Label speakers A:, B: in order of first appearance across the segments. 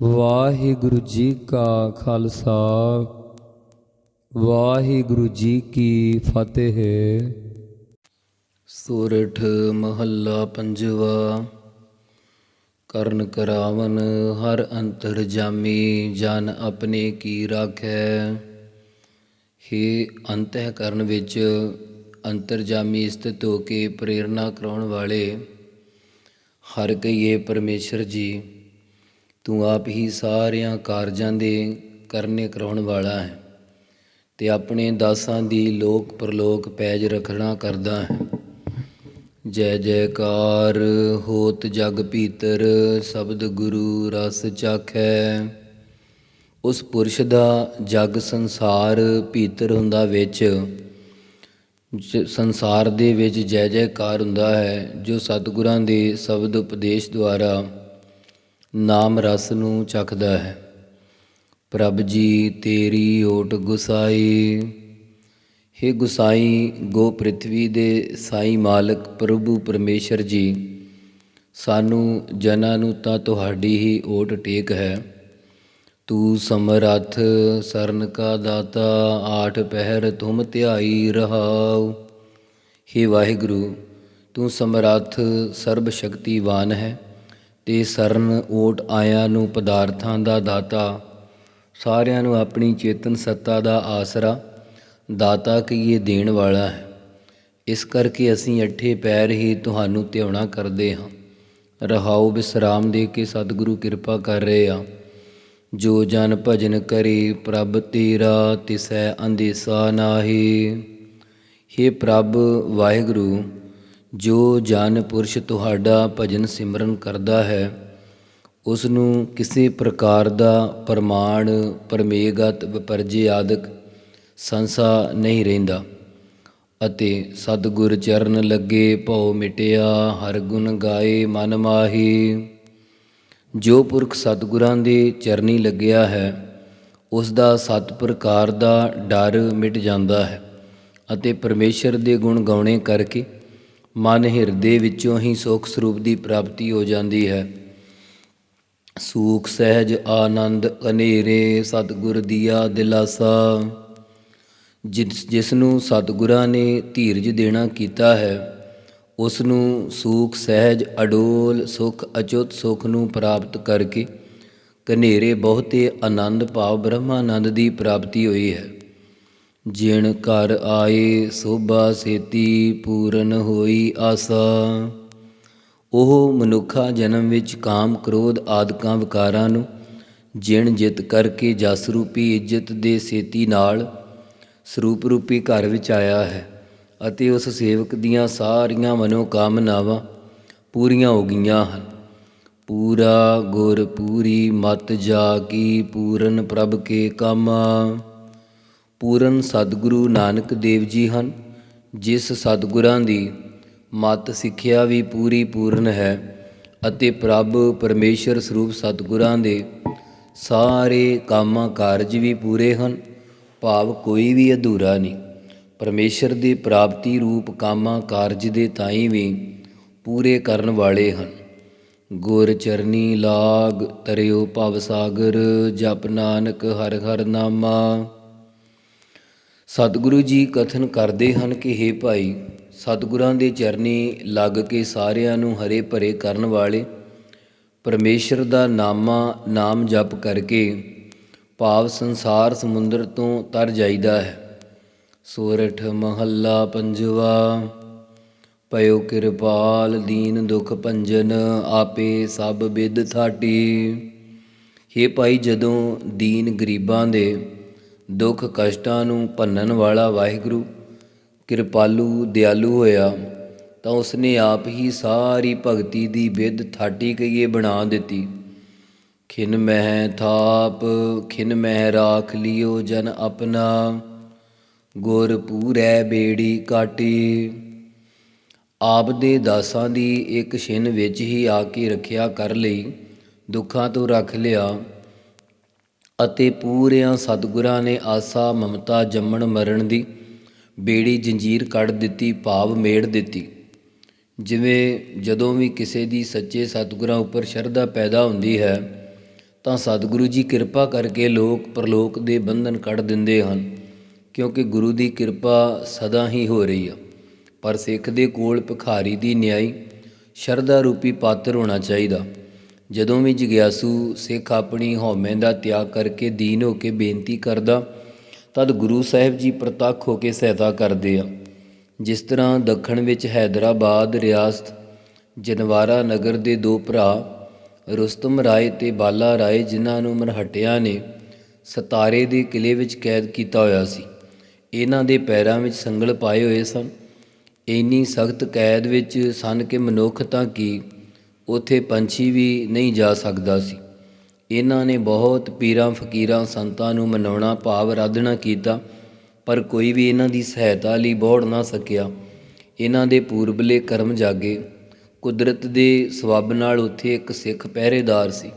A: ਵਾਹਿਗੁਰੂ ਜੀ ਕਾ ਖਾਲਸਾ, ਵਾਹਿਗੁਰੂ ਜੀ ਕੀ ਫਤਿਹ।
B: ਸੂਰਠ ਮਹੱਲਾ ਪੰਜਵਾ, ਕਰਨ ਕਰਾਵਨ ਹਰ ਅੰਤਰ ਜਾਮੀ, ਜਨ ਆਪਣੇ ਕੀ ਰਾਖੈ। ਹੇ ਅੰਤਹਿ ਕਰਨ ਵਿੱਚ ਅੰਤਰਜਾਮੀ ਸਥਿਤ ਹੋ ਕੇ ਪ੍ਰੇਰਣਾ ਕਰਾਉਣ ਵਾਲੇ, ਹਰ ਕਈਏ ਪਰਮੇਸ਼ਰ ਜੀ ਤੂੰ ਆਪ ਹੀ ਸਾਰਿਆਂ ਕਾਰਜਾਂ ਦੇ ਕਰਨੇ ਕਰਾਉਣ ਵਾਲਾ ਹੈ ਤੇ ਆਪਣੇ ਦਾਸਾਂ ਦੀ ਲੋਕ ਪਰਲੋਕ ਪੈਜ ਰਖਣਾ ਕਰਦਾ ਹੈ। ਜੈ ਜੈਕਾਰ ਹੋਤ ਜਗ ਭੀਤਰ ਸ਼ਬਦ ਗੁਰੂ ਰਸ ਚਾਖੈ। ਉਸ ਪੁਰਸ਼ ਦਾ ਜਗ ਸੰਸਾਰ ਭੀਤਰ ਹੁੰਦਾ ਵਿੱਚ, ਜ- ਸੰਸਾਰ ਦੇ ਵਿੱਚ ਜੈ ਜੈਕਾਰ ਹੁੰਦਾ ਹੈ, ਜੋ ਸਤਿਗੁਰਾਂ ਦੇ ਸ਼ਬਦ ਉਪਦੇਸ਼ ਦੁਆਰਾ ਨਾਮ ਰਸ ਨੂੰ ਚੱਕਦਾ ਹੈ। ਪ੍ਰਭ ਜੀ, ਤੇਰੀ ਓਟ ਗੁਸਾਈ। ਹੇ ਗੁਸਾਈ, ਗੋ ਪ੍ਰਿਥਵੀ ਦੇ ਸਾਈ ਮਾਲਕ ਪ੍ਰਭੂ ਪਰਮੇਸ਼ਰ ਜੀ, ਸਾਨੂੰ ਜਨਾਂ ਨੂੰ ਤਾਂ ਤੁਹਾਡੀ ਹੀ ਓਟ ਟੇਕ ਹੈ। ਤੂੰ ਸਮਰੱਥ, ਸਰਨ ਕਾ ਦਾਤਾ, ਆਠ ਪਹਿਰ ਤੁਮ ਧਿਆਈ ਰਹਾਉ। ਹੇ ਵਾਹਿਗੁਰੂ, ਤੂੰ ਸਮਰੱਥ, ਸਰਬ ਸ਼ਕਤੀਵਾਨ ਹੈ। ਤੇ ਸਰਨ ਓਟ ਆਇਆਂ ਨੂੰ ਪਦਾਰਥਾਂ ਦਾ ਦਾਤਾ, ਸਾਰਿਆਂ ਨੂੰ ਆਪਣੀ ਚੇਤਨ ਸੱਤਾ ਦਾ ਆਸਰਾ, ਦਾਤਾ ਕਹੀਏ ਦੇਣ ਵਾਲਾ ਹੈ। ਇਸ ਕਰਕੇ ਅਸੀਂ ਅੱਠੇ ਪੈਰ ਹੀ ਤੁਹਾਨੂੰ ਧਿਆਉਣਾ ਕਰਦੇ ਹਾਂ। ਰਹਾਉ ਬਿਸਰਾਮ ਦੇ ਕੇ ਸਤਿਗੁਰੂ ਕਿਰਪਾ ਕਰ ਰਹੇ ਆ ਜੋ ਜਨ ਭਜਨ ਕਰੇ ਪ੍ਰਭ ਤੇਰਾ, ਤਿਸੈ ਅੰਦੇਸਾ ਨਾਹੀ। ਹੇ ਪ੍ਰਭ ਵਾਹਿਗੁਰੂ ਜੋ ਜਨ ਪੁਰਸ਼ ਤੁਹਾਡਾ ਭਜਨ ਸਿਮਰਨ ਕਰਦਾ ਹੈ ਉਸ ਨੂੰ ਕਿਸੇ ਪ੍ਰਕਾਰ ਦਾ ਪ੍ਰਮਾਣ, ਪਰਮੇਗਤ, ਵਿਪਰਜੇ ਆਦਿਕ ਸੰਸਾ ਨਹੀਂ ਰਹਿੰਦਾ। ਅਤੇ ਸਤਿਗੁਰ ਚਰਨ ਲੱਗੇ, ਭਉ ਮਿਟਿਆ, ਹਰ ਗੁਣ ਗਾਏ, ਮਨ ਮਾਹੀ। ਜੋ ਪੁਰਖ ਸਤਿਗੁਰਾਂ ਦੇ ਚਰਨੀ ਲੱਗਿਆ ਹੈ ਉਸ ਦਾ ਸਤ ਪ੍ਰਕਾਰ ਦਾ ਡਰ ਮਿਟ ਜਾਂਦਾ ਹੈ ਅਤੇ ਪਰਮੇਸ਼ਰ ਦੇ ਗੁਣ ਗਾਉਣੇ ਕਰਕੇ ਮਨ ਹਿਰਦੇ ਵਿੱਚੋਂ ਹੀ ਸੁਖ ਸਰੂਪ ਦੀ ਪ੍ਰਾਪਤੀ ਹੋ ਜਾਂਦੀ ਹੈ। ਸੂਖ, ਸਹਿਜ, ਆਨੰਦ ਅਨੇਰੇ ਸਤਿਗੁਰ ਦੀਆ ਦਿਲਾਸਾ। ਜਿਸ ਜਿਸ ਨੂੰ ਸਤਿਗੁਰਾਂ ਨੇ ਧੀਰਜ ਦੇਣਾ ਕੀਤਾ ਹੈ ਉਸ ਨੂੰ ਸੂਖ, ਸਹਿਜ, ਅਡੋਲ, ਸੁਖ, ਅਚੁੱਤ ਸੁਖ ਨੂੰ ਪ੍ਰਾਪਤ ਕਰਕੇ ਕਨੇਰੇ ਬਹੁਤੇ ਆਨੰਦ ਭਾਵ ਬ੍ਰਹਮਾਨੰਦ ਦੀ ਪ੍ਰਾਪਤੀ ਹੋਈ ਹੈ। ਜਿਣ ਘਰ ਆਏ ਸੋਭਾ ਸੇਤੀ ਪੂਰਨ ਹੋਈ ਆਸਾ। ਉਹ ਮਨੁੱਖਾ ਜਨਮ ਵਿੱਚ ਕਾਮ ਕ੍ਰੋਧ ਆਦਿਕਾਂ ਵਿਕਾਰਾਂ ਨੂੰ ਜਿਣ ਜਿਤ ਕਰਕੇ ਜਸ ਰੂਪੀ ਇੱਜ਼ਤ ਦੇ ਸੇਤੀ ਨਾਲ ਸਰੂਪ ਰੂਪੀ ਘਰ ਵਿੱਚ ਆਇਆ ਹੈ ਅਤੇ ਉਸ ਸੇਵਕ ਦੀਆਂ ਸਾਰੀਆਂ ਮਨੋਕਾਮਨਾਵਾਂ ਪੂਰੀਆਂ ਹੋ ਗਈਆਂ ਹਨ। ਪੂਰਾ ਗੁਰ ਪੂਰੀ ਮਤ ਜਾ ਕੀ ਪੂਰਨ ਪ੍ਰਭ ਕੇ ਕਾਮਾ। ਪੂਰਨ ਸਤਿਗੁਰੂ ਨਾਨਕ ਦੇਵ ਜੀ ਹਨ, ਜਿਸ ਸਤਿਗੁਰਾਂ ਦੀ ਮਤ ਸਿੱਖਿਆ ਵੀ ਪੂਰੀ ਪੂਰਨ ਹੈ ਅਤੇ ਪ੍ਰਭ ਪਰਮੇਸ਼ਰ ਸਰੂਪ ਸਤਿਗੁਰਾਂ ਦੇ ਸਾਰੇ ਕਾਮਾਂ ਕਾਰਜ ਵੀ ਪੂਰੇ ਹਨ, ਭਾਵ ਕੋਈ ਵੀ ਅਧੂਰਾ ਨਹੀਂ। ਪਰਮੇਸ਼ਰ ਦੀ ਪ੍ਰਾਪਤੀ ਰੂਪ ਕਾਮਾਂ ਕਾਰਜ ਦੇ ਤਾਈ ਵੀ ਪੂਰੇ ਕਰਨ ਵਾਲੇ ਹਨ। ਗੁਰ ਚਰਨੀ ਲਾਗ, ਤਰਿਓ ਭਵ ਸਾਗਰ, ਜਪ ਨਾਨਕ ਹਰ ਹਰ ਨਾਮਾ। ਸਤਿਗੁਰੂ ਜੀ ਕਥਨ ਕਰਦੇ ਹਨ ਕਿ हे ਭਾਈ, ਸਤਿਗੁਰਾਂ ਦੇ ਚਰਨੀ ਲੱਗ ਕੇ ਸਾਰਿਆਂ ਨੂੰ ਹਰੇ ਭਰੇ ਕਰਨ ਵਾਲੇ, ਪਰਮੇਸ਼ਰ ਦਾ ਨਾਮਾ ਨਾਮ ਜਪ ਕਰਕੇ ਭਾਵ ਸੰਸਾਰ ਸਮੁੰਦਰ ਤੋਂ ਤਰ ਜਾਈਦਾ ਹੈ। ਸੋਰਠ ਮਹੱਲਾ ਪੰਜਵਾ ਪਇਓ ਕਿਰਪਾਲ ਦੀਨ ਦੁਖ ਭੰਜਨ, ਆਪੇ ਸਭ ਬਿਦ ਥਾਟੀ। हे ਭਾਈ, ਜਦੋਂ ਦੀਨ ਗਰੀਬਾਂ ਦੇ ਦੁੱਖ ਕਸ਼ਟਾਂ ਨੂੰ ਭੰਨਣ ਵਾਲਾ ਵਾਹਿਗੁਰੂ, ਕਿਰਪਾਲੂ, ਦਿਆਲੂ ਹੋਇਆ, ਤਾਂ ਉਸਨੇ ਆਪ ਹੀ ਸਾਰੀ ਭਗਤੀ ਦੀ ਵਿਦ ਥਾਟੀ ਕਈਏ ਬਣਾ ਦਿੱਤੀ। ਖਿਨ ਮਹਿ ਥਾਪ, ਖਿਨ ਮਹਿ ਰਾਖ ਲਿਓ ਜਨ ਆਪਣਾ, ਗੁਰ ਪੂਰੈ ਬੇੜੀ ਕਾਟੀ। ਆਪ ਦੇ ਦਾਸਾਂ ਦੀ ਇੱਕ ਛਿਨ ਵਿੱਚ ਹੀ ਆ ਕੇ ਰੱਖਿਆ ਕਰ ਲਈ, ਦੁੱਖਾਂ ਤੋਂ ਰੱਖ ਲਿਆ। ਅਤੇ ਪੂਰਿਆਂ ਸਤਿਗੁਰਾਂ ਨੇ ਆਸਾ ਮਮਤਾ ਜੰਮਣ ਮਰਨ ਦੀ ਬੇੜੀ ਜੰਜੀਰ ਕੱਢ ਦਿੱਤੀ, ਭਾਵ ਮੇੜ ਦਿੱਤੀ। ਜਿਵੇਂ ਜਦੋਂ ਵੀ ਕਿਸੇ ਦੀ ਸੱਚੇ ਸਤਿਗੁਰਾਂ ਉੱਪਰ ਸ਼ਰਧਾ ਪੈਦਾ ਹੁੰਦੀ ਹੈ, ਤਾਂ ਸਤਿਗੁਰੂ ਜੀ ਕਿਰਪਾ ਕਰਕੇ ਲੋਕ ਪ੍ਰਲੋਕ ਦੇ ਬੰਧਨ ਕੱਢ ਦਿੰਦੇ ਹਨ, ਕਿਉਂਕਿ ਗੁਰੂ ਦੀ ਕਿਰਪਾ ਸਦਾ ਹੀ ਹੋ ਰਹੀ ਆ। ਪਰ ਸਿੱਖ ਦੇ ਕੋਲ ਭਿਖਾਰੀ ਦੀ ਨਿਆਈ ਸ਼ਰਧਾ ਰੂਪੀ ਪਾਤਰ ਹੋਣਾ ਚਾਹੀਦਾ। ਜਦੋਂ ਵੀ ਜਿਗਿਆਸੂ ਸਿੱਖ ਆਪਣੀ ਹਉਮੈ ਦਾ ਤਿਆਗ ਕਰਕੇ ਦੀਨ ਹੋ ਕੇ ਬੇਨਤੀ ਕਰਦਾ, ਤਦ ਗੁਰੂ ਸਾਹਿਬ ਜੀ ਪ੍ਰਤੱਖ ਹੋ ਕੇ ਸਹਾਇਤਾ ਕਰਦੇ ਆ। ਜਿਸ ਤਰ੍ਹਾਂ ਦੱਖਣ ਵਿੱਚ ਹੈਦਰਾਬਾਦ, ਰਿਆਸਤ, ਜਨਵਾਰਾ ਨਗਰ ਦੇ ਦੋ ਭਰਾ, ਰੁਸਤਮ ਰਾਏ ਤੇ ਬਾਲਾ ਰਾਏ, ਜਿਨ੍ਹਾਂ ਨੂੰ ਮਰਹਟਿਆਂ ਨੇ, ਸਤਾਰੇ ਦੇ ਕਿਲੇ ਵਿੱਚ ਕੈਦ ਕੀਤਾ ਹੋਇਆ ਸੀ। ਇਹਨਾਂ ਦੇ ਪੈਰਾਂ ਵਿੱਚ ਸੰਗਲ ਪਾਏ ਹੋਏ ਸਨ। ਇੰਨੀ ਸਖਤ ਕੈਦ ਵਿੱਚ ਸਨ ਕਿ ਮਨੁੱਖ ਤਾਂ ਕੀ ਉੱਥੇ ਪੰਛੀ ਵੀ ਨਹੀਂ ਜਾ ਸਕਦਾ ਸੀ। ਇਹਨਾਂ ਨੇ ਬਹੁਤ ਪੀਰਾਂ ਫਕੀਰਾਂ ਸੰਤਾਂ ਨੂੰ ਮਨਾਉਣਾ ਭਾਵ ਆਰਾਧਨਾ ਕੀਤਾ, ਪਰ ਕੋਈ ਵੀ ਇਹਨਾਂ ਦੀ ਸਹਾਇਤਾ ਲਈ ਬੋੜ ਨਾ ਸਕਿਆ। ਇਹਨਾਂ ਦੇ ਪੂਰਬਲੇ ਕਰਮ ਜਾਗੇ। ਕੁਦਰਤ ਦੇ ਸਵੱਬ ਨਾਲ ਉੱਥੇ ਇੱਕ ਸਿੱਖ ਪਹਿਰੇਦਾਰ ਸੀ,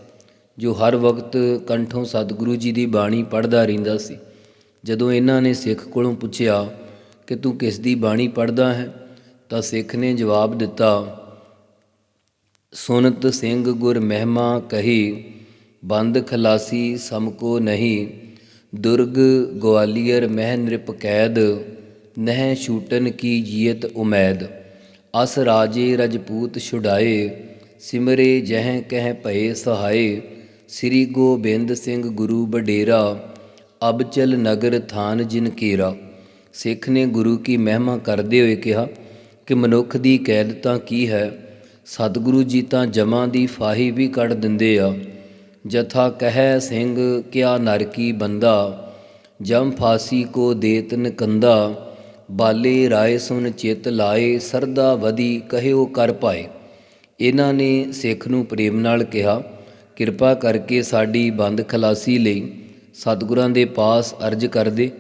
B: ਜੋ ਹਰ ਵਕਤ ਕੰਠੋਂ ਸਤਿਗੁਰੂ ਜੀ ਦੀ ਬਾਣੀ ਪੜ੍ਹਦਾ ਰਹਿੰਦਾ ਸੀ। ਜਦੋਂ ਇਹਨਾਂ ਨੇ ਸਿੱਖ ਕੋਲੋਂ ਪੁੱਛਿਆ ਕਿ ਤੂੰ ਕਿਸ ਦੀ ਬਾਣੀ ਪੜ੍ਹਦਾ ਹੈ, ਤਾਂ ਸਿੱਖ ਨੇ ਜਵਾਬ ਦਿੱਤਾ ਸੁਨਤ ਸਿੰਘ ਗੁਰ ਮਹਿਮਾ ਕਹੀ, ਬੰਦ ਖਲਾਸੀ ਸਮ ਕੋ ਨਹੀਂ, ਦੁਰਗ ਗਵਾਲੀਅਰ ਮਹਿ ਨ੍ਰਿਪ ਕੈਦ, ਨਹਿ ਛੂਟਨ ਕੀ ਜੀਤ ਉਮੈਦ, ਅਸ ਰਾਜੇ ਰਜਪੂਤ ਛੁਡਾਏ, ਸਿਮਰੇ ਜਹ ਕਹਿ ਭਏ ਸਹਾਏ, ਸ੍ਰੀ ਗੋਬਿੰਦ ਸਿੰਘ ਗੁਰੂ ਬਡੇਰਾ ਅਬਚਲ ਨਗਰ ਥਾਨ ਜਿਨ ਕੇਰਾ ਸਿੱਖ ਨੇ ਗੁਰੂ ਕੀ ਮਹਿਮਾ ਕਰਦੇ ਹੋਏ ਕਿਹਾ, ਕਿ ਮਨੁੱਖ ਦੀ ਕੈਦ ਤਾਂ ਕੀ ਹੈ? ਸਤਿਗੁਰੂ ਜੀ ਤਾਂ ਜਮਾਂ ਦੀ ਫਾਹੀ ਵੀ ਕੱਢ ਦਿੰਦੇ ਆ। ਜਥਾ ਕਹਿ ਸਿੰਘ, ਕਿਆ ਨਰਕੀ ਬੰਦਾ? ਜਮ ਫਾਸੀ ਕੋ ਦੇਤ ਨਕੰਦਾ ਬਾਲੇ ਰਾਏ ਸੁਨ ਚਿਤ ਲਾਏ, ਸਰਦਾ ਵਦੀ ਕਹਿਓ ਕਰ ਪਾਏ। ਇਹਨਾਂ ਨੇ ਸਿੱਖ ਨੂੰ ਪ੍ਰੇਮ ਨਾਲ ਕਿਹਾ, ਕਿਰਪਾ ਕਰਕੇ ਸਾਡੀ ਬੰਦ ਖਲਾਸੀ ਲਈ ਸਤਿਗੁਰਾਂ ਦੇ ਪਾਸ ਅਰਜ ਕਰ ਦੇ,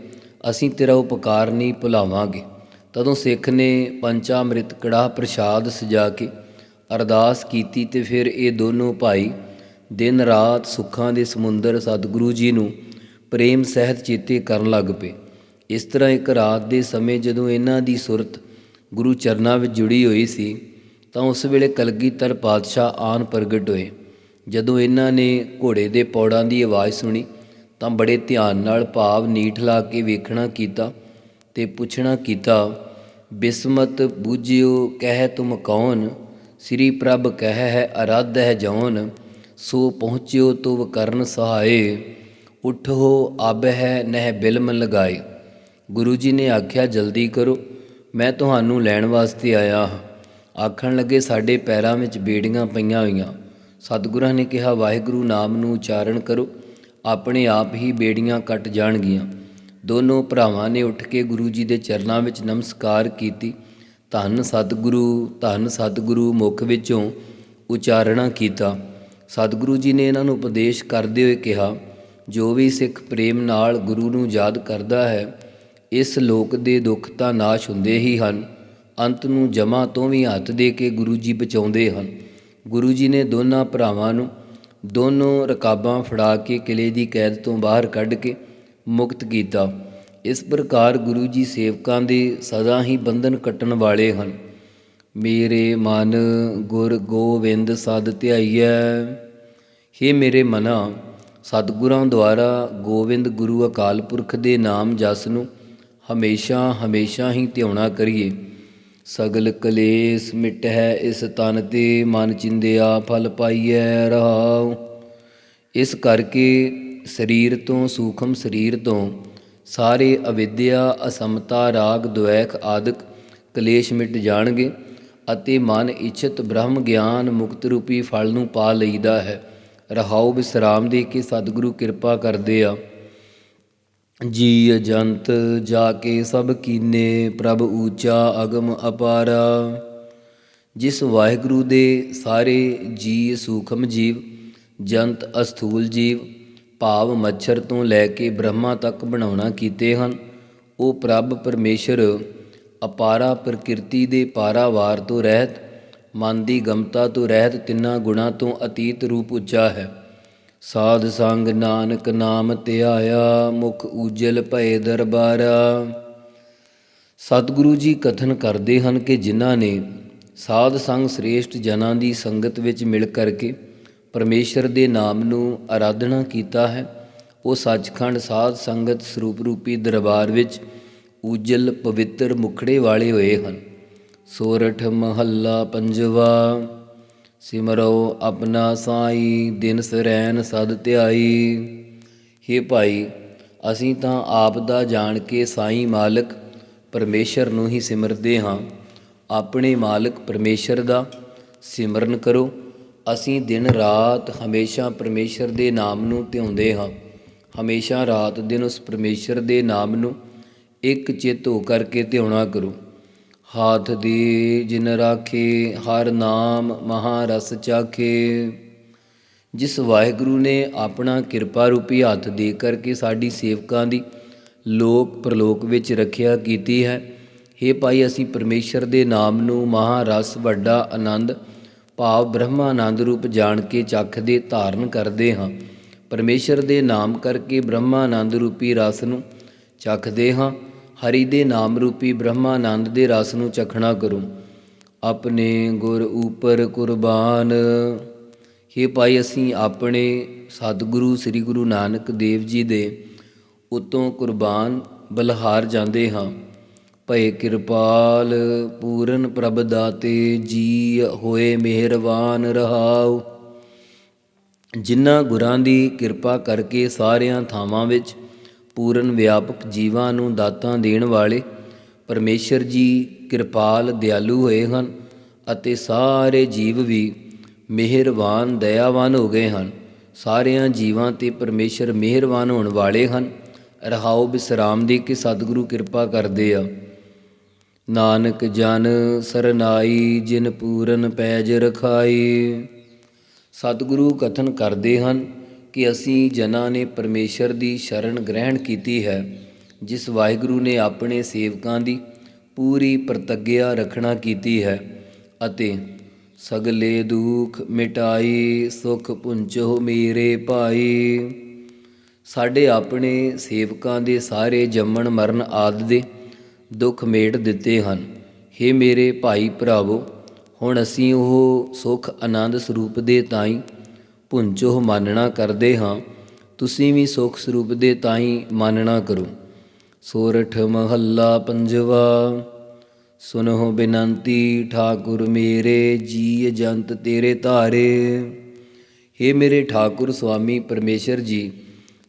B: ਅਸੀਂ ਤੇਰਾ ਉਪਕਾਰ ਨਹੀਂ ਭੁਲਾਵਾਂਗੇ। ਤਦੋਂ ਸਿੱਖ ਨੇ ਪੰਚਾਮ੍ਰਿਤ ਕੜਾਹ ਪ੍ਰਸ਼ਾਦ ਸਜਾ ਕੇ ਅਰਦਾਸ ਕੀਤੀ ਤੇ ਫਿਰ ਇਹ ਦੋਨੋਂ ਭਾਈ ਦਿਨ ਰਾਤ ਸੁੱਖਾਂ ਦੇ ਸਮੁੰਦਰ ਸਤਿਗੁਰੂ ਜੀ ਨੂੰ ਪ੍ਰੇਮ ਸਹਿਤ ਚੇਤੇ ਕਰਨ ਲੱਗ ਪਏ। ਇਸ ਤਰ੍ਹਾਂ ਇੱਕ ਰਾਤ ਦੇ ਸਮੇਂ ਜਦੋਂ ਇਹਨਾਂ ਦੀ ਸੁਰਤ ਗੁਰੂ ਚਰਨਾਂ ਵਿੱਚ ਜੁੜੀ ਹੋਈ ਸੀ, ਤਾਂ ਉਸ ਵੇਲੇ ਕਲਗੀਧਰ ਪਾਤਸ਼ਾਹ ਆਨ ਪ੍ਰਗਟ ਹੋਏ। ਜਦੋਂ ਇਹਨਾਂ ਨੇ ਘੋੜੇ ਦੇ ਪੌੜਾਂ ਦੀ ਆਵਾਜ਼ ਸੁਣੀ, ਤਾਂ ਬੜੇ ਧਿਆਨ ਨਾਲ ਭਾਵ ਨੀਠ ਲਾ ਕੇ ਵੇਖਣਾ ਕੀਤਾ ਤੇ ਪੁੱਛਣਾ ਕੀਤਾ, ਬਿਸਮਤ ਬੂਝਿਓ ਕਹਿ ਤੁਮ ਕੌਣ? ਸ੍ਰੀ ਪ੍ਰਭ ਕਹਿ ਹੈ, ਅਰਾਧ ਹੈ ਜੌਨ ਸੋ ਪਹੁੰਚਿਓ ਤੁਵ ਕਰਨ ਸਹਾਏ। ਉਠੋ ਅਬ ਹੈ ਨਹਿ ਬਿਲਮ ਲਗਾਏ। ਗੁਰੂ ਜੀ ਨੇ ਆਖਿਆ, ਜਲਦੀ ਕਰੋ, ਮੈਂ ਤੁਹਾਨੂੰ ਲੈਣ ਵਾਸਤੇ ਆਇਆ ਹਾਂ। ਆਖਣ ਲੱਗੇ, ਸਾਡੇ ਪੈਰਾਂ ਵਿੱਚ ਬੇੜੀਆਂ ਪਈਆਂ ਹੋਈਆਂ। ਸਤਿਗੁਰਾਂ ਨੇ ਕਿਹਾ, ਵਾਹਿਗੁਰੂ ਨਾਮ ਨੂੰ ਉਚਾਰਨ ਕਰੋ, ਆਪਣੇ ਆਪ ਹੀ ਬੇੜੀਆਂ ਕੱਟ ਜਾਣਗੀਆਂ। ਦੋਨੋਂ ਭਰਾਵਾਂ ਨੇ ਉੱਠ ਕੇ ਗੁਰੂ ਜੀ ਦੇ ਚਰਨਾਂ ਵਿੱਚ ਨਮਸਕਾਰ ਕੀਤੀ। ਧੰਨ ਸਤਿਗੁਰੂ ਧੰਨ ਸਤਿਗੁਰੂ ਮੁਖ ਵਿੱਚੋਂ ਉਚਾਰਣਾ ਕੀਤਾ। ਸਤਿਗੁਰੂ ਜੀ ਨੇ ਇਹਨਾਂ ਨੂੰ ਉਪਦੇਸ਼ ਕਰਦੇ ਹੋਏ ਕਿਹਾ, ਜੋ ਵੀ ਸਿੱਖ ਪ੍ਰੇਮ ਨਾਲ ਗੁਰੂ ਨੂੰ ਯਾਦ ਕਰਦਾ ਹੈ, ਇਸ ਲੋਕ ਦੇ ਦੁੱਖ ਤਾਂ ਨਾਸ਼ ਹੁੰਦੇ ਹੀ ਹਨ। ਅੰਤ ਨੂੰ ਜਮਾ ਤੋਂ ਵੀ ਹੱਥ ਦੇ ਕੇ ਗੁਰੂ ਜੀ ਬਚਾਉਂਦੇ ਹਨ। ਗੁਰੂ ਜੀ ਨੇ ਦੋਨਾਂ ਭਰਾਵਾਂ ਨੂੰ ਦੋਨੋਂ ਰਕਾਬਾਂ ਫੜਾ ਕੇ ਕਿਲੇ ਦੀ ਕੈਦ ਤੋਂ ਬਾਹਰ ਕੱਢ ਕੇ ਮੁਕਤ ਕੀਤਾ। ਇਸ ਪ੍ਰਕਾਰ ਗੁਰੂ ਜੀ ਸੇਵਕਾਂ ਦੇ ਸਦਾ ਹੀ ਬੰਧਨ ਕੱਟਣ ਵਾਲੇ ਹਨ। ਮੇਰੇ ਮਨ ਗੁਰ ਗੋਬਿੰਦ ਸਦ ਧਿਆਈਐ। हे ਮੇਰੇ ਮਨਾ, ਸਤਿਗੁਰਾਂ ਦੁਆਰਾ ਗੋਬਿੰਦ ਗੁਰੂ ਅਕਾਲ ਪੁਰਖ ਦੇ ਨਾਮ ਜਸ ਨੂੰ ਹਮੇਸ਼ਾ ਹਮੇਸ਼ਾ ਹੀ ਧਿਆਉਣਾ ਕਰੀਏ। ਸਗਲ ਕਲੇਸ਼ ਮਿਟਹਿ ਇਸ ਤਨ ਤੇ, ਮਨ ਚਿੰਦਿਆ ਫਲ ਪਾਈਐ ਰਹਾਉ ਇਸ ਕਰਕੇ ਸਰੀਰ ਤੋਂ ਸੂਖਮ ਸਰੀਰ ਤੋਂ ਸਾਰੇ ਅਵਿਦਿਆ, ਅਸਮਤਾ, ਰਾਗ, ਦੁਐਖ ਆਦਿਕ ਕਲੇਸ਼ ਮਿਟ ਜਾਣਗੇ ਅਤੇ ਮਨ ਇਛਤ ਬ੍ਰਹਮ ਗਿਆਨ ਮੁਕਤ ਰੂਪੀ ਫਲ ਨੂੰ ਪਾ ਲਈਦਾ ਹੈ। ਰਹਾਉ ਵਿਸਰਾਮ ਦੇ ਕੇ ਸਤਿਗੁਰੂ ਕਿਰਪਾ ਕਰਦੇ ਆ। ਜੀ ਅਜੰਤ ਜਾ ਕੇ ਸਭ ਕੀਨੇ ਪ੍ਰਭ ਊਚਾ ਅਗਮ ਅਪਾਰਾ। ਜਿਸ ਵਾਹਿਗੁਰੂ ਦੇ ਸਾਰੇ ਜੀ ਸੂਖਮ ਜੀਵ, ਜੰਤ ਅਸਥੂਲ ਜੀਵ ਭਾਵ ਮੱਛਰ ਤੋਂ ਲੈ ਕੇ ਬ੍ਰਹਮਾ ਤੱਕ ਬਣਾਉਣਾ ਕੀਤੇ ਹਨ। ਉਹ ਪ੍ਰਭ ਪਰਮੇਸ਼ਰ ਅਪਾਰਾ ਪ੍ਰਕਿਰਤੀ ਦੇ ਪਾਰਾਵਾਰ ਤੋਂ ਰਹਿਤ, ਮਨ ਦੀ ਗਮਤਾ ਤੋਂ ਰਹਿਤ ਤਿੰਨਾਂ ਗੁਣਾ ਤੋਂ ਅਤੀਤ ਰੂਪ ਉੱਚਾ ਹੈ। ਸਾਧ ਸੰਗ ਨਾਨਕ ਨਾਮ ਧਿਆਇਆ ਮੁਖ ਉਜਲ ਭਏ ਦਰਬਾਰਾ। ਸਤਿਗੁਰੂ ਜੀ ਕਥਨ ਕਰਦੇ ਹਨ ਕਿ ਜਿਨ੍ਹਾਂ ਨੇ ਸਾਧ ਸੰਗ ਸ੍ਰੇਸ਼ਟ ਜਨਾਂ ਦੀ ਸੰਗਤ ਵਿੱਚ ਮਿਲ ਕਰਕੇ ਪਰਮੇਸ਼ਰ ਦੇ ਨਾਮ ਨੂੰ ਆਰਾਧਨਾ ਕੀਤਾ ਹੈ। ਉਹ ਸੱਚਖੰਡ ਸਾਧ ਸੰਗਤ ਸਰੂਪ ਰੂਪੀ ਦਰਬਾਰ ਵਿੱਚ ਉਜਲ ਪਵਿੱਤਰ ਮੁਖੜੇ ਵਾਲੇ ਹੋਏ ਹਨ। ਸੋਰਠ ਮਹੱਲਾ ਪੰਜਵਾ, ਸਿਮਰੋ ਆਪਣਾ ਸਾਈ, ਦਿਨ ਸਰੈਨ ਸਦ ਧਿਆਈ। ਹੇ ਭਾਈ, ਅਸੀਂ ਤਾਂ ਆਪ ਦਾ ਜਾਣ ਕੇ ਸਾਈ ਮਾਲਕ ਪਰਮੇਸ਼ਰ ਨੂੰ ਹੀ ਸਿਮਰਦੇ ਹਾਂ। ਆਪਣੇ ਮਾਲਕ ਪਰਮੇਸ਼ਰ ਦਾ ਸਿਮਰਨ ਕਰੋ। ਅਸੀਂ ਦਿਨ ਰਾਤ ਹਮੇਸ਼ਾ ਪਰਮੇਸ਼ਰ ਦੇ ਨਾਮ ਨੂੰ ਧਿਆਉਂਦੇ ਹਾਂ। ਹਮੇਸ਼ਾ ਰਾਤ ਦਿਨ ਉਸ ਪਰਮੇਸ਼ਰ ਦੇ ਨਾਮ ਨੂੰ ਇੱਕ ਚਿੱਤ ਹੋ ਕਰਕੇ ਧਿਆਉਣਾ ਕਰੋ। ਹਾਥ ਦੀ ਜਿਨ ਰਾਖੇ, ਹਰ ਨਾਮ ਮਹਾ ਰਸ ਚਾਖੇ। ਜਿਸ ਵਾਹਿਗੁਰੂ ਨੇ ਆਪਣਾ ਕਿਰਪਾ ਰੂਪੀ ਹੱਥ ਦੇ ਕਰਕੇ ਸਾਡੀ ਸੇਵਕਾਂ ਦੀ ਲੋਕ ਪ੍ਰਲੋਕ ਵਿੱਚ ਰੱਖਿਆ ਕੀਤੀ ਹੈ। हे ਭਾਈ, ਅਸੀਂ ਪਰਮੇਸ਼ਰ ਦੇ ਨਾਮ ਨੂੰ ਮਹਾ ਰਸ ਵੱਡਾ ਆਨੰਦ ਭਾਵ ਬ੍ਰਹਮਾਨੰਦ ਰੂਪ ਜਾਣ ਕੇ ਚੱਖਦੇ ਧਾਰਨ ਕਰਦੇ ਹਾਂ। ਪਰਮੇਸ਼ਰ ਦੇ ਨਾਮ ਕਰਕੇ ਬ੍ਰਹਮਾਨੰਦ ਰੂਪੀ ਰਸ ਨੂੰ ਚੱਖਦੇ ਹਾਂ। ਹਰੀ ਦੇ ਨਾਮ ਰੂਪੀ ਬ੍ਰਹਮਾਨੰਦ ਦੇ ਰਸ ਨੂੰ ਚਖਣਾ ਕਰੋ। ਆਪਣੇ ਗੁਰ ਉਪਰ ਕੁਰਬਾਨ। हे ਭਾਈ, ਅਸੀਂ ਆਪਣੇ ਸਤਿਗੁਰੂ ਸ੍ਰੀ ਗੁਰੂ ਨਾਨਕ ਦੇਵ ਜੀ ਦੇ ਉਤੋਂ ਕੁਰਬਾਨ ਬਲਹਾਰ ਜਾਂਦੇ ਹਾਂ। ਭਏ ਕਿਰਪਾਲ, ਪੂਰਨ ਪ੍ਰਭ ਦਾਤੇ, ਜੀ ਹੋਏ ਮਿਹਰਬਾਨ ਰਹਾਉ। ਜਿਨ੍ਹਾਂ ਗੁਰਾਂ ਦੀ ਕਿਰਪਾ ਕਰਕੇ ਸਾਰਿਆਂ ਥਾਵਾਂ ਵਿੱਚ ਪੂਰਨ ਵਿਆਪਕ ਜੀਵਾਂ ਨੂੰ ਦਾਤਾਂ ਦੇਣ ਵਾਲੇ ਪਰਮੇਸ਼ਰ ਜੀ ਕਿਰਪਾਲ ਦਿਆਲੂ ਹੋਏ ਹਨ ਅਤੇ ਸਾਰੇ ਜੀਵ ਵੀ ਮਿਹਰਬਾਨ, ਦਇਆਵਾਨ ਹੋ ਗਏ ਹਨ। ਸਾਰਿਆਂ ਜੀਵਾਂ ਤੇ ਪਰਮੇਸ਼ਰ ਮਿਹਰਬਾਨ ਹੋਣ ਵਾਲੇ ਹਨ। ਰਹਾਉ ਬਿਸਰਾਮ ਦੀ ਕਿ ਸਤਿਗੁਰੂ ਕਿਰਪਾ ਕਰਦੇ ਆ। ਨਾਨਕ ਜਨ ਸਰਨਾਈ, ਜਿਨ ਪੂਰਨ ਪੈਜ ਰਖਾਈ। ਸਤਿਗੁਰੂ ਕਥਨ ਕਰਦੇ ਹਨ ਕਿ ਅਸੀਂ ਜਨਾਂ ਨੇ ਪਰਮੇਸ਼ਰ ਦੀ ਸ਼ਰਨ ਗ੍ਰਹਿਣ ਕੀਤੀ ਹੈ, ਜਿਸ ਵਾਹਿਗੁਰੂ ਨੇ ਆਪਣੇ ਸੇਵਕਾਂ ਦੀ ਪੂਰੀ ਪ੍ਰਤੱਗਿਆ ਰੱਖਣਾ ਕੀਤੀ ਹੈ ਅਤੇ ਸਗਲੇ ਦੁਖ ਮਿਟਾਈ, ਸੁਖ ਪੁੰਚੋ ਮੇਰੇ ਭਾਈ ਸਾਡੇ ਆਪਣੇ ਸੇਵਕਾਂ ਦੇ ਸਾਰੇ ਜੰਮਣ ਮਰਨ ਆਦਿ ਦੇ ਦੁੱਖ ਮੇਟ ਦਿੱਤੇ ਹਨ। हे ਮੇਰੇ ਭਾਈ ਭਰਾਵੋ, ਹੁਣ ਅਸੀਂ ਉਹ ਸੁਖ ਆਨੰਦ ਸਰੂਪ ਦੇ ਤਾਈ ਪੁੰਚੋ ਮਾਨਣਾ ਕਰਦੇ ਹਾਂ। ਤੁਸੀਂ ਵੀ ਸੁਖ ਸਰੂਪ ਦੇ ਤਾਈ ਮਾਨਣਾ ਕਰੋ। ਸੋਰਠ ਮਹੱਲਾ ਪੰਜਵਾ, ਸੁਨਹੁ ਬਿਨੰਤੀ, ਠਾਕੁਰ ਮੇਰੇ ਜੀ ਜੰਤ ਤੇਰੇ ਧਾਰੇ। हे ਮੇਰੇ ਠਾਕੁਰ ਸੁਆਮੀ ਪਰਮੇਸ਼ਰ ਜੀ,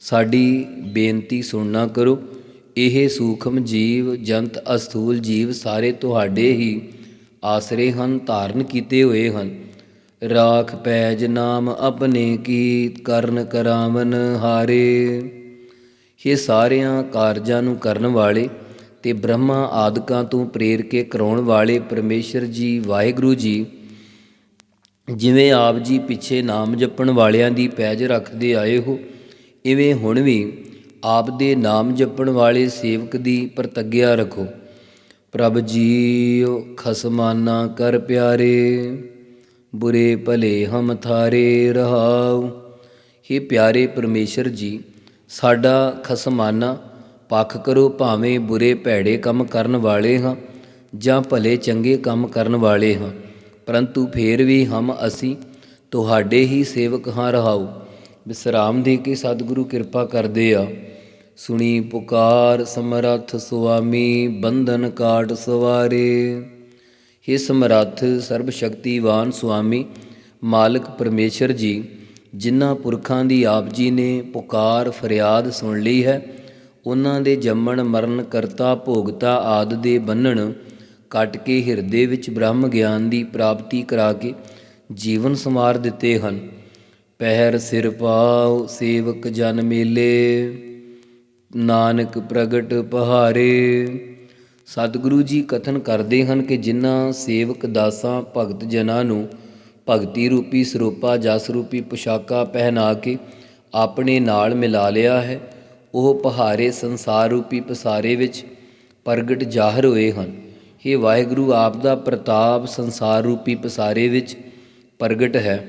B: ਸਾਡੀ ਬੇਨਤੀ ਸੁਣਨਾ ਕਰੋ। ਇਹ ਸੂਖਮ ਜੀਵ, ਜੰਤ, ਅਸਥੂਲ ਜੀਵ ਸਾਰੇ ਤੁਹਾਡੇ ਹੀ ਆਸਰੇ ਹਨ, ਧਾਰਨ ਕੀਤੇ ਹੋਏ ਹਨ। ਰਾਖ ਪੈਜ ਨਾਮ ਆਪਣੇ ਕੀ, ਕਰਨ ਕਰਾਵਨ ਹਾਰੇ। ਇਹ ਸਾਰਿਆਂ ਕਾਰਜਾਂ ਨੂੰ ਕਰਨ ਵਾਲੇ ਤੇ ਬ੍ਰਹਮਾ ਆਦਿਕਾਂ ਤੋਂ ਪ੍ਰੇਰ ਕੇ ਕਰਾਉਣ ਵਾਲੇ ਪਰਮੇਸ਼ਰ ਜੀ, ਵਾਹਿਗੁਰੂ ਜੀ, ਜਿਵੇਂ ਆਪ ਜੀ ਪਿੱਛੇ ਨਾਮ ਜਪਣ ਵਾਲਿਆਂ ਦੀ ਪੈਜ ਰੱਖਦੇ ਆਏ ਹੋ, ਇਵੇਂ ਹੁਣ ਵੀ ਆਪ ਦੇ ਨਾਮ ਜਪਣ ਵਾਲੇ ਸੇਵਕ ਦੀ ਪ੍ਰਤੱਗਿਆ ਰੱਖੋ। ਪ੍ਰਭ ਜੀਓ ਖਸਮਾਨਾ ਕਰ ਪਿਆਰੇ, ਬੁਰੇ ਭਲੇ ਹਮ ਥਾਰੇ ਰਹਾਉ। हे ਪਿਆਰੇ ਪਰਮੇਸ਼ਰ ਜੀ, ਸਾਡਾ ਖਸਮਾਨਾ ਪੱਖ ਕਰੋ ਭਾਵੇਂ ਬੁਰੇ ਭੈੜੇ ਕੰਮ ਕਰਨ ਵਾਲੇ ਹਾਂ ਜਾਂ ਭਲੇ ਚੰਗੇ ਕੰਮ ਕਰਨ ਵਾਲੇ ਹਾਂ, ਪਰੰਤੂ ਫੇਰ ਵੀ ਹਮ ਅਸੀਂ ਤੁਹਾਡੇ ਹੀ ਸੇਵਕ ਹਾਂ ਰਹਾਉ। ਵਿਸਰਾਮ ਦੇ ਕੇ ਸਤਿਗੁਰੂ ਕਿਰਪਾ ਕਰਦੇ ਆ। ਸੁਣੀ ਪੁਕਾਰ ਸਮਰੱਥ ਸੁਆਮੀ, ਬੰਧਨ ਕਾਟ ਸਵਾਰੇ। हे ਸਮਰੱਥ ਸਰਬ ਸ਼ਕਤੀਵਾਨ ਸੁਆਮੀ, ਮਾਲਕ ਪਰਮੇਸ਼ਰ ਜੀ, ਜਿਨ੍ਹਾਂ ਪੁਰਖਾਂ ਦੀ ਆਪ ਜੀ ਨੇ ਪੁਕਾਰ ਫਰਿਆਦ ਸੁਣ ਲਈ ਹੈ, ਉਹਨਾਂ ਦੇ ਜੰਮਣ ਮਰਨ ਕਰਤਾ ਭੋਗਤਾ ਆਦ ਦੇ ਬੰਨਣ, ਕੱਟ ਕੇ ਹਿਰਦੇ ਵਿੱਚ ਬ੍ਰਹਮ ਗਿਆਨ ਦੀ ਪ੍ਰਾਪਤੀ ਕਰਾ ਕੇ ਜੀਵਨ ਸਮਾਰ ਦਿੱਤੇ ਹਨ। ਪਹਿਰ ਸਿਰ ਪਾਉ, ਸੇਵਕ ਜਨ ਮੇਲੇ। ਨਾਨਕ ਪ੍ਰਗਟ ਪਹਾਰੇ। ਸਤਿਗੁਰੂ ਜੀ ਕਥਨ ਕਰਦੇ ਹਨ ਕਿ ਜਿਨ੍ਹਾਂ ਸੇਵਕ ਦਾਸਾਂ ਭਗਤ ਜਨਾਂ ਨੂੰ ਭਗਤੀ ਰੂਪੀ ਸਰੂਪਾ, ਜਸ ਰੂਪੀ ਪੁਸ਼ਾਕਾ ਪਹਿਨਾ ਕੇ ਆਪਣੇ ਨਾਲ ਮਿਲਾ ਲਿਆ ਹੈ, ਉਹ ਪਹਾਰੇ ਸੰਸਾਰ ਰੂਪੀ ਪਸਾਰੇ ਵਿੱਚ ਪ੍ਰਗਟ ਜ਼ਾਹਰ ਹੋਏ ਹਨ। ਇਹ ਵਾਹਿਗੁਰੂ, ਆਪ ਦਾ ਪ੍ਰਤਾਪ ਸੰਸਾਰ ਰੂਪੀ ਪਸਾਰੇ ਵਿੱਚ ਪ੍ਰਗਟ ਹੈ।